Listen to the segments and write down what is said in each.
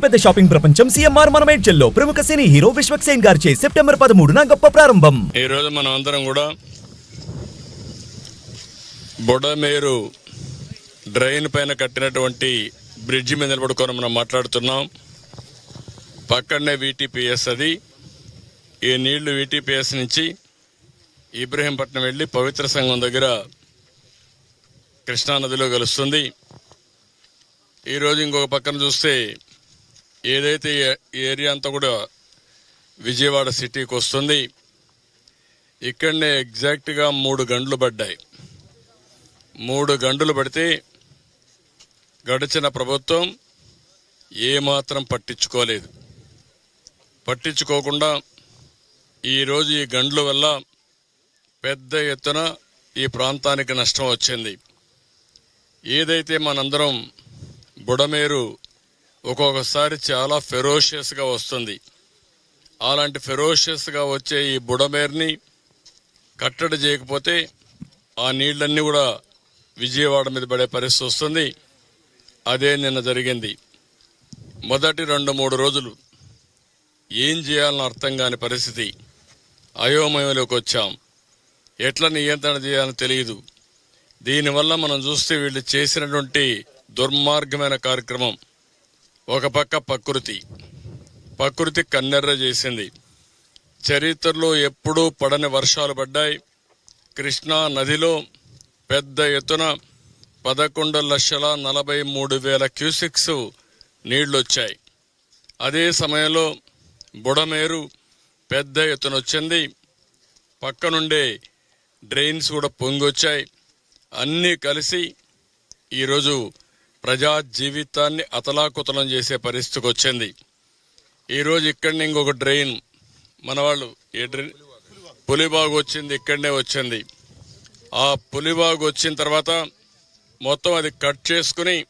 పెద్ద షాపింగ్ ప్రపంచం సిఎంఆర్ మనమేడ్చల్లో ప్రముఖ సినీ హీరో విశ్వక్ సేన్ గారిచే సెప్టెంబర్ పదమూడున గొప్ప ప్రారంభం. ఈ రోజు మనం అందరం కూడా బొడమేరు డ్రైన్ పైన కట్టినటువంటి బ్రిడ్జి మీద నిలబడుకొని మనం మాట్లాడుతున్నాం. పక్కనే వీటీపీఎస్ అది. ఈ నీళ్ళు వీటీపీఎస్ నుంచి ఇబ్రహీంపట్నం వెళ్ళి పవిత్ర సంఘం దగ్గర కృష్ణానదిలో కలుస్తుంది. ఈరోజు ఇంకొక పక్కన చూస్తే ఏదైతే ఏరియా అంతా కూడా విజయవాడ సిటీకి వస్తుంది ఇక్కడనే ఎగ్జాక్ట్గా మూడు గంటలు పడ్డాయి. మూడు గంటలు పడితే గడిచిన ప్రభుత్వం ఏమాత్రం పట్టించుకోలేదు. పట్టించుకోకుండా ఈరోజు ఈ గండ్ల వల్ల పెద్ద ఎత్తున ఈ ప్రాంతానికి నష్టం వచ్చింది. ఏదైతే మనందరం బుడమేరు ఒక్కొక్కసారి చాలా ఫెరోషియస్గా వస్తుంది. అలాంటి ఫెరోషియస్గా వచ్చే ఈ బుడమేరుని కట్టడి చేయకపోతే ఆ నీళ్ళన్నీ కూడా విజయవాడ మీద పడే పరిస్థితి వస్తుంది. అదే నిన్న జరిగింది. మొదటి రెండు మూడు రోజులు ఏం చేయాలని అర్థం కాని పరిస్థితి. అయోమయంలోకి వచ్చాం. ఎట్లా నియంత్రణ చేయాలని తెలియదు. దీనివల్ల మనం చూస్తే వీళ్ళు చేసినటువంటి దుర్మార్గమైన కార్యక్రమం ఒక పక్క ప్రకృతి. ప్రకృతి కన్నెర్ర చేసింది. చరిత్రలో ఎప్పుడూ పడని వర్షాలు పడ్డాయి. కృష్ణా నదిలో పెద్ద ఎత్తున పదకొండు లక్షల నలభై మూడు వేల క్యూసిక్స్ నీళ్ళు వచ్చాయి అదే సమయంలో బుడమేరు పెద్ద ఎత్తున వచ్చింది. పక్కనుండే డ్రైన్స్ కూడా పొంగొచ్చాయి. అన్నీ కలిసి ఈరోజు ప్రజా జీవితాన్ని అతలాకుతలం చేసే పరిస్థితికి వచ్చింది. ఈరోజు ఇక్కడనే ఇంకొక డ్రైన్ మన వాళ్ళు ఏ డ్రైన్? పులిబాగు వచ్చింది ఇక్కడనే వచ్చింది. ఆ పులిబాగు వచ్చిన తర్వాత మొత్తం అది కట్ చేసుకుని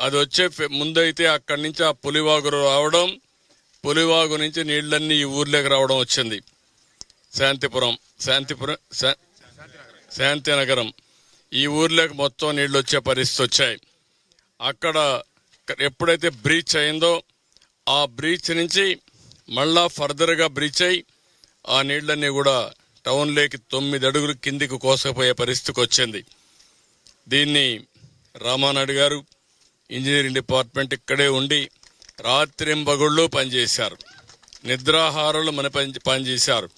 అది వచ్చే ముందైతే అక్కడి నుంచి ఆ పులివాగు రావడం పులివాగు నుంచి నీళ్ళన్నీ ఈ ఊర్లోకి రావడం వచ్చింది. శాంతిపురం శాంతిపురం శా- శాంతినగరం. ఈ ఊర్లోకి మొత్తం నీళ్ళు వచ్చే పరిస్థితి వచ్చాయి. అక్కడ ఎప్పుడైతే బ్రీచ్ అయిందో ఆ బ్రీచ్ నుంచి మళ్ళా ఫర్దర్గా బ్రీచ్ అయి ఆ నీళ్ళన్నీ కూడా టౌన్లోకి తొమ్మిది అడుగులు కిందికి కోసపోయే పరిస్థితికి వచ్చింది. దీన్ని రామానాయుడు గారు ఇంజనీరింగ్ డిపార్ట్మెంట్ ఇక్కడే ఉండి రాత్రింబగుళ్ళు పనిచేశారు. నిద్రాహారాలు మన పని పనిచేశారు.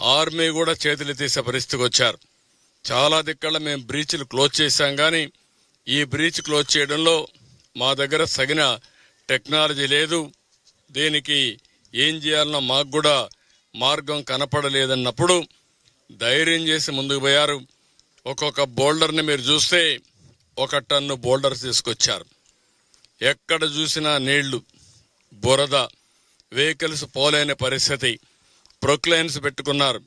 ఆర్మీ కూడా చేతులు తీసే పరిస్థితికి వచ్చారు. చాలా దిక్కల మేము బ్రీచ్లు క్లోజ్ చేశాం కానీ ఈ బ్రీచ్ క్లోజ్ చేయడంలో మా దగ్గర సగిన టెక్నాలజీ లేదు. దీనికి ఏం చేయాలన్నా మాకు కూడా మార్గం కనపడలేదన్నప్పుడు ధైర్యం చేసి ముందుకు పోయారు. ఒక్కొక్క బోల్డర్ని మీరు చూస్తే ఒక టన్ను బోల్డర్ తీసుకొచ్చారు. ఎక్కడ చూసినా నీళ్ళు బురద వెహికల్స్ పోలేని పరిస్థితి. ప్రొక్లైన్స్ పెట్టుకున్నారు.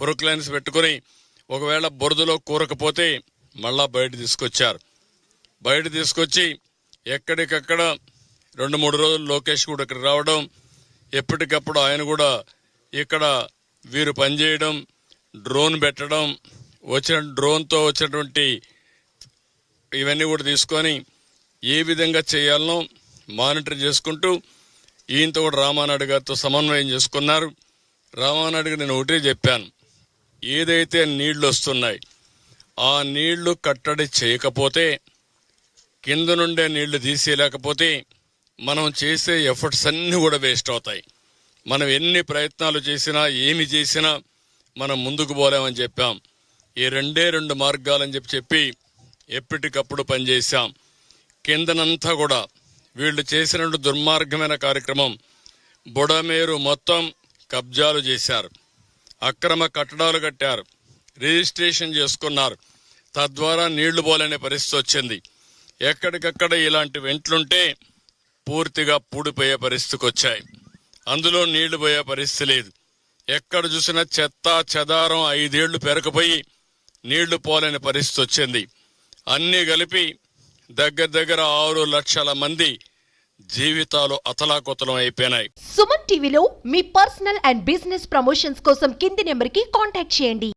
ప్రొక్లైన్స్ పెట్టుకుని ఒకవేళ బురదలో కూరకపోతే మళ్ళా బయట తీసుకొచ్చారు. బయట తీసుకొచ్చి ఎక్కడికక్కడ రెండు మూడు రోజులు లోకేష్ కూడా ఇక్కడ రావడం ఎప్పటికప్పుడు ఆయన కూడా ఇక్కడ వీరు పనిచేయడం డ్రోన్ పెట్టడం వచ్చిన డ్రోన్తో వచ్చినటువంటి ఇవన్నీ కూడా తీసుకొని ఏ విధంగా చేయాలనో మానిటర్ చేసుకుంటూ ఈయనతో కూడా రామానాయుడు గారితో సమన్వయం చేసుకున్నారు. రామానాయుడు నేను ఒకటే చెప్పాను ఏదైతే నీళ్ళు వస్తున్నాయి ఆ నీళ్ళు కట్టడి చేయకపోతే కింద నుండే నీళ్ళు తీసేయలేకపోతే మనం చేసే ఎఫర్ట్స్ అన్నీ కూడా వేస్ట్ అవుతాయి. మనం ఎన్ని ప్రయత్నాలు చేసినా ఏమి చేసినా మనం ముందుకు పోలేమని చెప్పాం. ఈ రెండే రెండు మార్గాలని చెప్పి చెప్పి ఎప్పటికప్పుడు పనిచేశాం. కిందనంతా కూడా వీళ్ళు చేసిన దుర్మార్గమైన కార్యక్రమం బుడమేరు మొత్తం కబ్జాలు చేశారు. అక్రమ కట్టడాలు కట్టారు. రిజిస్ట్రేషన్ చేసుకున్నారు. తద్వారా నీళ్ళు పోలేని పరిస్థితి వచ్చింది. ఎక్కడికక్కడ ఇలాంటి వెంట్లుంటే పూర్తిగా పూడిపోయే పరిస్థితికి వచ్చాయి అందులో నీళ్ళు పోయే పరిస్థితి లేదు. ఎక్కడ చూసినా చెత్త చెదారం ఐదేళ్ళు పెరకపోయి నీళ్ళు పోలేని పరిస్థితి వచ్చింది. అన్నీ కలిపి దగ్గర దగ్గర ఆరు లక్షల మంది జీవితాలు అతలాకుతలం అయిపోయినాయి. సుమన్ టీవీలో మీ పర్సనల్ అండ్ బిజినెస్ ప్రమోషన్స్ కోసం కింది నెంబర్కి కాంటాక్ట్ చేయండి.